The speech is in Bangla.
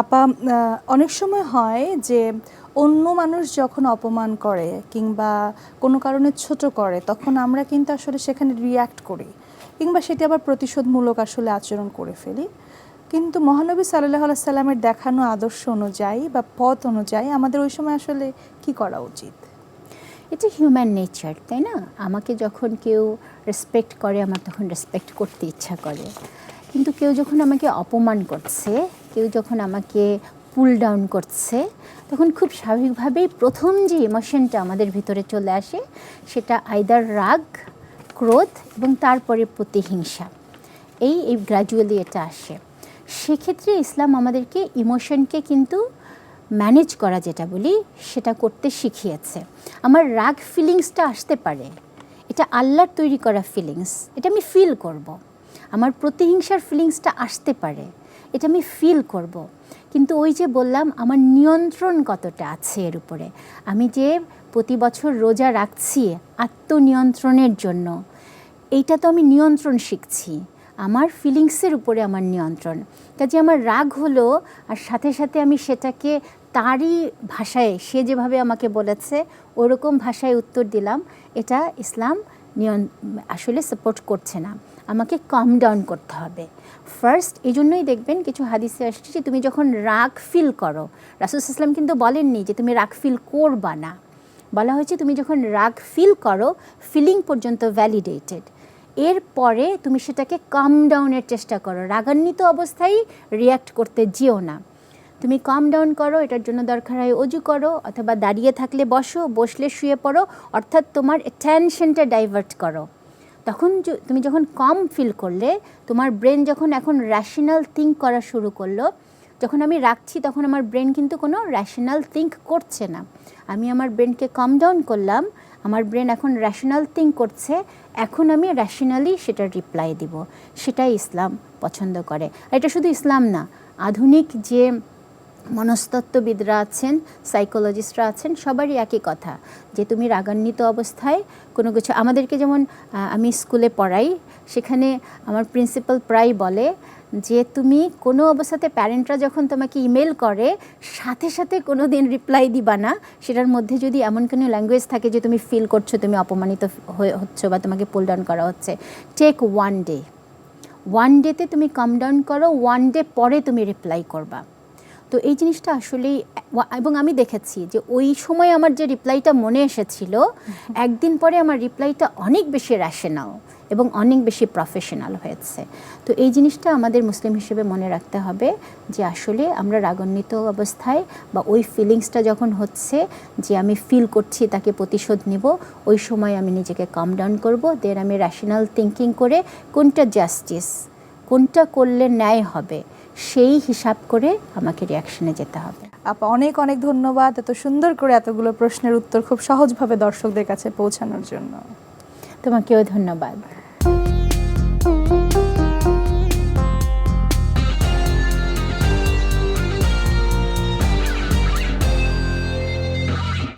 আপা অনেক সময় হয় যে অন্য মানুষ যখন অপমান করে কিংবা কোনো কারণে ছোট করে, তখন আমরা কিন্তু আসলে সেখানে রিয়্যাক্ট করি কিংবা সেটি আবার প্রতিশোধমূলক আসলে আচরণ করে ফেলি। কিন্তু মহানবী সাল্লাহ সাল্লামের দেখানো আদর্শ অনুযায়ী বা পথ অনুযায়ী আমাদের ওই সময় আসলে কি করা উচিত? এটা হিউম্যান নেচার তাই না? আমাকে যখন কেউ রেসপেক্ট করে, আমার তখন রেসপেক্ট করতে ইচ্ছা করে। কিন্তু কেউ যখন আমাকে অপমান করছে কেউ যখন আমাকে পুল ডাউন করছে, তখন খুব স্বাভাবিকভাবেই প্রথম যে ইমোশনটা আমাদের ভিতরে চলে আসে, সেটা আইদার রাগ, ক্রোধ এবং তারপরে প্রতিহিংসা। এই এই গ্র্যাজুয়ালি এটা আসে। সেক্ষেত্রে ইসলাম আমাদেরকে ইমোশনকে কিন্তু ম্যানেজ করা যেটা বলি, সেটা করতে শিখিয়েছে। আমার রাগ ফিলিংসটা আসতে পারে। এটা আল্লাহর তৈরি করা ফিলিংস এটা আমি ফিল করব। আমার প্রতিহিংসার ফিলিংসটা আসতে পারে। এটা আমি ফিল করব। কিন্তু ওই যে বললাম, আমার নিয়ন্ত্রণ কতটা আছে এর উপরে? আমি যে প্রতি বছর রোজা রাখছি আত্মনিয়ন্ত্রণের জন্য, এইটা তো আমি নিয়ন্ত্রণ শিখছি। আমার ফিলিংসের উপরে আমার নিয়ন্ত্রণ। কাজে আমার রাগ হলো আর সাথে সাথে আমি সেটাকে তারই ভাষায়, সে যেভাবে আমাকে বলেছে, ওরকম ভাষায় উত্তর দিলাম। এটা ইসলাম আসলে সাপোর্ট করছে না। আমাকে কম ডাউন করতে হবে। ফার্স্ট এই জন্যই দেখবেন কিছু হাদিসে আসছে যে তুমি যখন রাগ ফিল করো, রাসুল ইসলাম কিন্তু বলেননি যে তুমি রাগ ফিল করবা না। বলা হয়েছে তুমি যখন রাগ ফিল করো ফিলিং পর্যন্ত ভ্যালিডেটেড এরপরে তুমি সেটাকে কাম ডাউনের চেষ্টা করো। রাগান্বিত অবস্থায় রিয়্যাক্ট করতে যেও না। তুমি কাম ডাউন করো, এটার জন্য দরকার হয় অজু করো, অথবা দাঁড়িয়ে থাকলে বসো, বসলে শুয়ে পড়ো, অর্থাৎ তোমার অ্যাটেনশনটা ডাইভার্ট করো। তখন তুমি যখন কম ফিল করলে, তোমার ব্রেন যখন এখন র্যাশনাল থিঙ্ক করা শুরু করল, যখন আমি রাখছি তখন আমার ব্রেন কিন্তু কোনো র্যাশনাল থিঙ্ক করছে না। আমি আমার ব্রেনকে কম ডাউন করলাম, আমার ব্রেন এখন র্যাশনাল থিঙ্ক করছে, এখন আমি র্যাশনালি সেটার রিপ্লাই দিব। সেটাই ইসলাম পছন্দ করে। এটা শুধু ইসলাম না, আধুনিক যে মনস্তত্ত্ববিদরা আছেন সাইকোলজিস্টরা আছেন, সবারই একই কথা যে তুমি রাগান্বিত অবস্থায় কোনো কিছু, আমাদেরকে যেমন আমি স্কুলে পড়াই, সেখানে আমার প্রিন্সিপাল প্রায় বলে যে তুমি কোনো অবস্থাতে প্যারেন্টরা যখন তোমাকে ইমেল করে, সাথে সাথে কোনো দিন রিপ্লাই দিবা না। সেটার মধ্যে যদি এমন কোনো ল্যাঙ্গুয়েজ থাকে যে তুমি ফিল করছ তুমি অপমানিত হয়ে হচ্ছ বা তোমাকে পুল ডাউন করা হচ্ছে টেক ওয়ান ডে ওয়ান ডেতে তুমি কাম ডাউন করো ওয়ান ডে পরে তুমি রিপ্লাই করবা। তো এই জিনিসটা আসলেই এবং আমি দেখেছি যে ওই সময় আমার যে রিপ্লাইটা মনে এসেছিল একদিন পরে আমার রিপ্লাইটা অনেক বেশি র্যাশনাল এবং অনেক বেশি প্রফেশনাল হয়েছে। তো এই জিনিসটা আমাদের মুসলিম হিসেবে মনে রাখতে হবে যে আসলে আমরা রাগান্বিত অবস্থায় বা ওই ফিলিংসটা যখন হচ্ছে যে আমি ফিল করছি তাকে প্রতিশোধ নিব ওই সময় আমি নিজেকে কাম ডাউন করব দেন আমি র্যাশনাল থিঙ্কিং করে কোনটা জাস্টিস কোনটা করলে ন্যায় হবে সেই হিসাব করে আমাকে রিয়াকশনে যেতে হবে। আপা অনেক অনেক ধন্যবাদ এত সুন্দর করে এতগুলো প্রশ্নের উত্তর খুব সহজভাবে দর্শকদের কাছে পৌঁছানোর জন্য। তোমাকেও ধন্যবাদ।